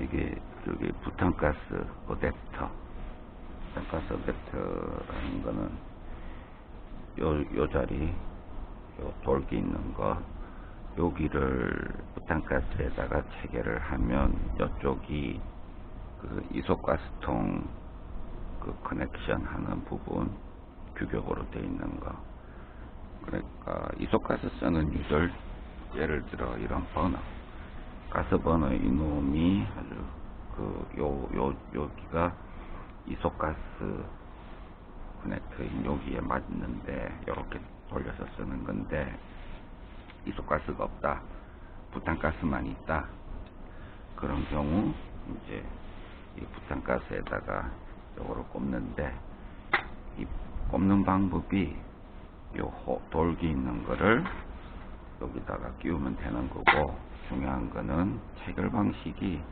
이게 저기 부탄가스 어댑터. 부탄가스 어댑터라는 거는 요, 요 자리 요 돌기 있는 거 여기를 부탄가스에다가 체결을 하면 이쪽이 그 이소가스통 그 커넥션 하는 부분 규격으로 되어 있는 거. 그러니까 이소가스 쓰는 유들 예를 들어 이런 버너 가스 버너 이놈이 아주 그 요 요 여기가 이소가스 커넥터인 여기에 맞는데 이렇게 돌려서 쓰는 건데 이소가스가 없다. 부탄가스만 있다. 그런 경우 이제 이 부탄가스에다가 요거를 꼽는데 이 꼽는 방법이 요 호, 돌기 있는 거를 여기다가 끼우면 되는 거고 중요한 거는 체결 방식이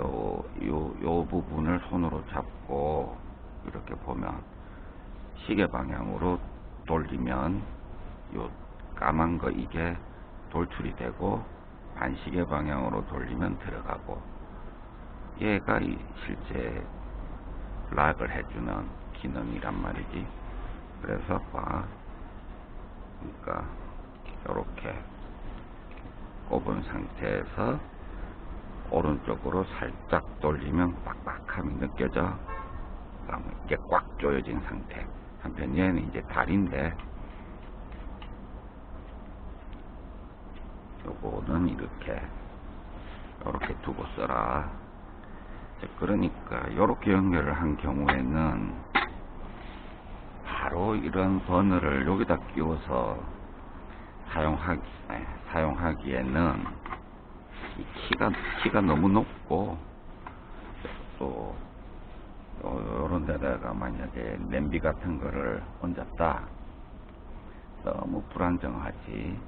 요, 요, 요 부분을 손으로 잡고 이렇게 보면 시계 방향으로 돌리면 요 까만 거 이게 돌출이 되고 반시계 방향으로 돌리면 들어가고 얘가 이 실제 락을 해주는 기능이란 말이지. 그래서 봐. 그러니까 이렇게 꼽은 상태에서 오른쪽으로 살짝 돌리면 빡빡함이 느껴져. 이게 꽉 조여진 상태. 한편 얘는 이제 다리인데. 요거는 이렇게 이렇게 두고 써라. 그러니까 이렇게 연결을 한 경우에는 바로 이런 버너를 여기다 끼워서 사용하기, 사용하기에는 이 키가, 키가 너무 높고 또 요런 데다가 만약에 냄비 같은 거를 얹었다. 너무 불안정하지.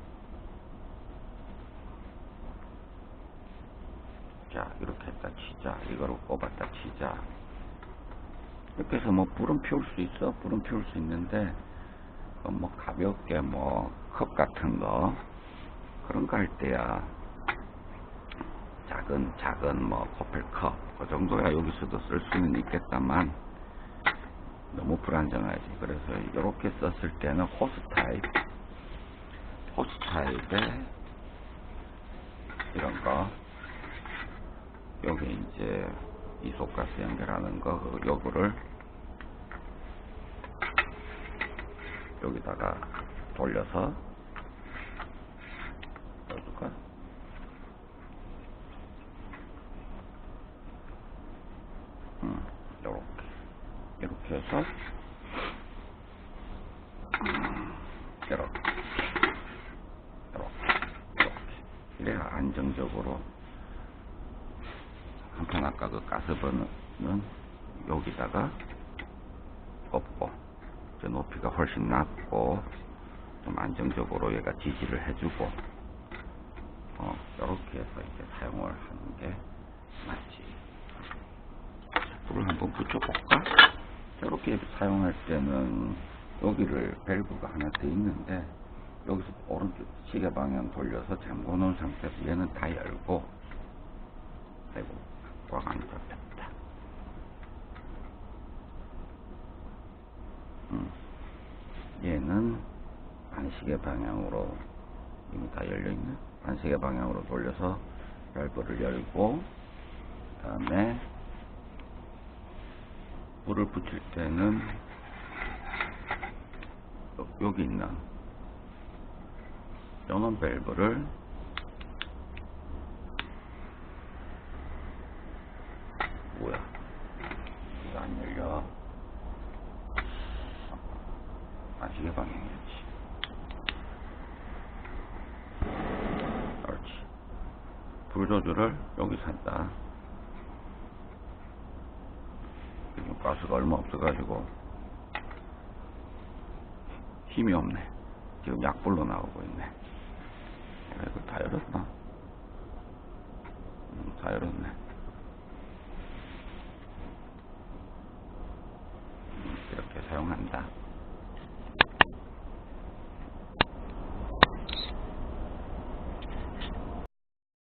자 이렇게 했다 치자. 이거를 꼽았다 치자. 이렇게 해서 뭐 불은 피울 수 있어? 불은 피울 수 있는데 어, 뭐 가볍게 뭐 컵 같은 거. 그런 거 할 때야. 작은 작은 뭐 커플컵. 그 정도야. 여기서도 쓸 수는 있겠다만. 너무 불안정하지. 그래서 이렇게 썼을 때는 호스 타입. 호스 타입에 이런 거. 여기 이제 이소가스 연결하는 거그 요거를 여기다가 돌려서 넣어줄까? 음, 요렇게 해서 음, 이렇게 이렇게 이래야 안정적으로 한편 아까 그 가스버너는 여기다가 꼽고 저 높이가 훨씬 낮고 좀 안정적으로 얘가 지지를 해주고 어, 이렇게 해서 이제 사용을 하는 게 맞지 불을 한번 붙여볼까? 이렇게 사용할 때는 여기를 밸브가 하나 더 있는데 여기서 오른쪽 시계 방향 돌려서 잠궈 놓은 상태에서 얘는 다 열고 아이고 꽉안 잡혔다 음. 얘는 반시계 방향으로 이미 다 열려있네 반시계 방향으로 돌려서 밸브를 열고 그 다음에 불을 붙일 때는 여기 있는 연원 밸브를 뭐야? 이거 안 열려. 아시게 방향이었지. 그렇지. 불 조절을 여기서 한다 가스가 얼마 없어가지고 힘이 없네. 지금 약불로 나오고 있네. 내가 이걸 다 열었나? 음, 다 열었네. 음, 이렇게 사용한다.